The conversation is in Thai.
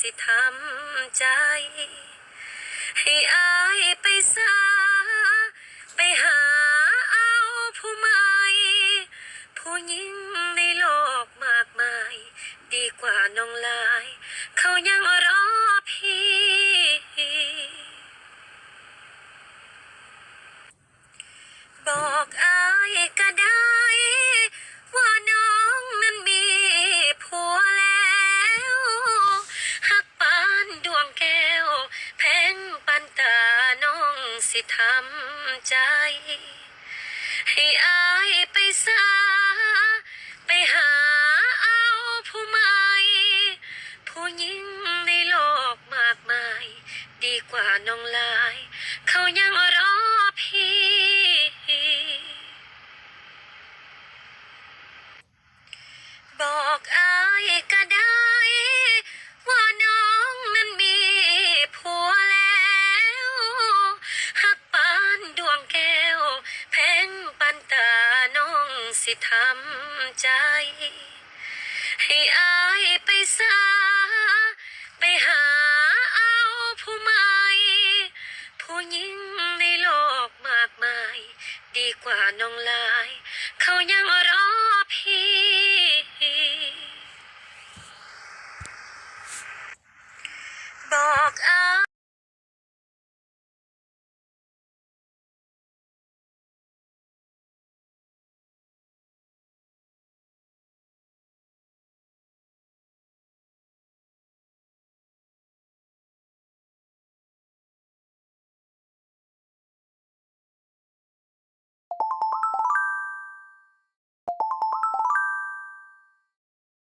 สิทำให้อายไปซาไปหาเอาผู้ใหม่ผู้หญิงในโลกมากมาย ดีกว่าน้องลาย เขายังรอพี่ บอกอายก็ได้ สิทำใจ ให้อายไปซาไปหาเอาผู้ใหม่ผู้หญิงในโลกมากมาย ดีกว่าน้องลาย เขายัง สิทำใจ ให้อายไปซาไปหาเอาผู้ใหม่ผู้หญิงในโลกมากมาย ดีกว่าน้องล